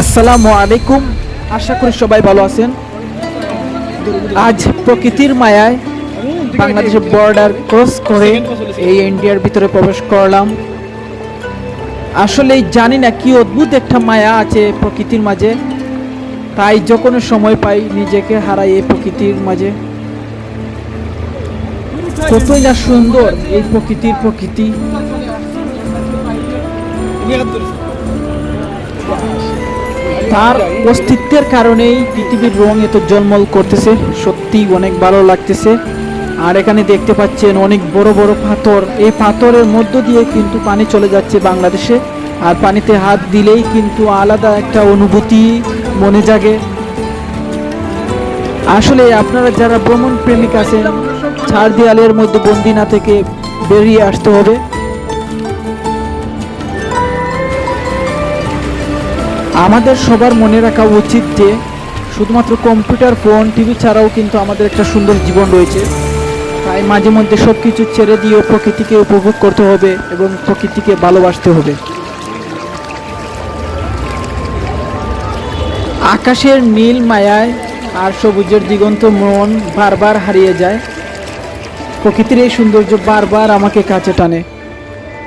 আসসালামু আলাইকুম। আশা করি সবাই ভালো আছেন। আজ প্রকৃতির মায়ায় বাংলাদেশের বর্ডার ক্রস করে এই ইন্ডিয়ার ভিতরে প্রবেশ করলাম। আসলে জানি না কি অদ্ভুত একটা মায়া আছে প্রকৃতির মাঝে। তাই যখন সময় পাই নিজেকে হারাই এই প্রকৃতির মাঝে। কতই না সুন্দর এই প্রকৃতির প্রকৃতি। তার অস্তিত্বের কারণেই পৃথিবীর রং এত জলমল করতেছে। সত্যি অনেক ভালো লাগতেছে। আর এখানে দেখতে পাচ্ছেন অনেক বড় বড় পাথর। এই পাথরের মধ্য দিয়ে কিন্তু পানি চলে যাচ্ছে বাংলাদেশে। আর পানিতে হাত দিলেই কিন্তু আলাদা একটা অনুভূতি মনে জাগে। আসলে আপনারা যারা ভ্রমণ প্রেমিক আছেন, ছাড় দেয়ালের মধ্যে বন্দি না থেকে বেরিয়ে আসতে হবে। আমাদের সবার মনে রাখা উচিত যে শুধুমাত্র কম্পিউটার, ফোন, টিভি ছাড়াও কিন্তু আমাদের একটা সুন্দর জীবন রয়েছে। তাই মাঝে মধ্যে সব কিছু ছেড়ে দিয়ে প্রকৃতিকে উপভোগ করতে হবে এবং প্রকৃতিকে ভালোবাসতে হবে। আকাশের নীল মায়ায় আর সবুজের দিগন্ত মন বারবার হারিয়ে যায়। প্রকৃতির এই সৌন্দর্য বারবার আমাকে কাছে টানে।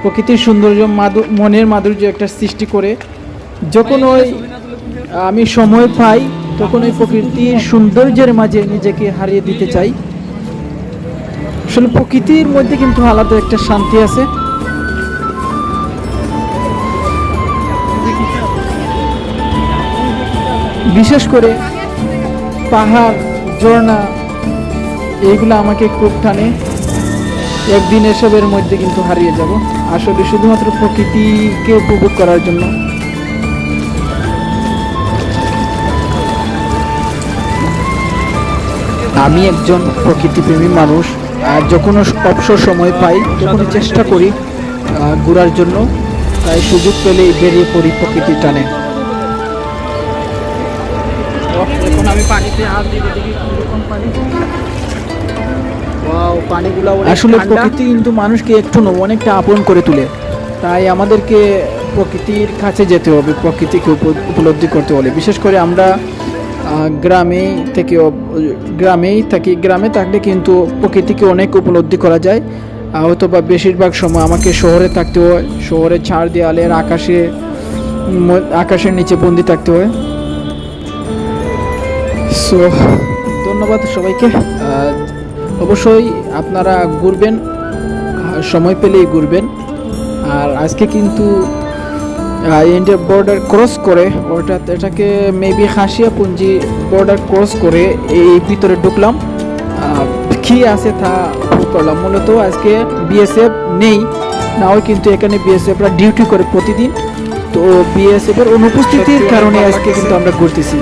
প্রকৃতির সৌন্দর্য মাধু মনের মাধুর্য একটা সৃষ্টি করে। যখন ওই, আমি সময় পাই, তখন ওই প্রকৃতির সৌন্দর্যের মাঝে নিজেকে হারিয়ে দিতে চাই। আসলে প্রকৃতির মধ্যে কিন্তু আলাদা একটা শান্তি আছে। বিশেষ করে পাহাড়, ঝর্ণা এইগুলো আমাকে খুব টানে। একদিন এসবের মধ্যে কিন্তু হারিয়ে যাব। আসলে শুধুমাত্র প্রকৃতিকে উপভোগ করার জন্য। আমি একজন প্রকৃতিপ্রেমী মানুষ আর যখন অবসর সময় পাই তখনই চেষ্টা করি ঘোরার জন্য। তাই সুযোগ পেলেই বেরিয়ে পড়ি প্রকৃতি টানে। এখন আমি পানিতে হাত দিতে দেখি কীরকম পানি। আসলে প্রকৃতি কিন্তু মানুষকে একটু না অনেকটা আপন করে তোলে। তাই আমাদেরকে প্রকৃতির কাছে যেতে হবে প্রকৃতিকে উপ- উপলব্ধি করতে হলে। বিশেষ করে আমরা গ্রামে থেকে গ্রামেই থাকি। গ্রামে থাকলে কিন্তু প্রকৃতিকে অনেক উপলব্ধি করা যায়। হয়তো বা বেশিরভাগ সময় আমাকে শহরে থাকতে হয়। শহরে ছাড় দেওয়ালের আকাশে আকাশের নিচে বন্দি থাকতে হয়। সো ধন্যবাদ সবাইকে। অবশ্যই আপনারা ঘুরবেন সময় পেলেই ঘুরবেন। আর আজকে কিন্তু ইন্ডিয়া বর্ডার ক্রস করে অর্থাৎ এটাকে মেবি হাসিয়া পুঞ্জি বর্ডার ক্রস করে এই ভিতরে ঢুকলাম। কি আছে তা করলাম। মূলত আজকে বিএসএফ নেই। নাও কিন্তু এখানে বিএসএফরা ডিউটি করে প্রতিদিন। তো বিএসএফ এর অনুপস্থিতির কারণে আজকে কিন্তু আমরা ঘুরতেছি।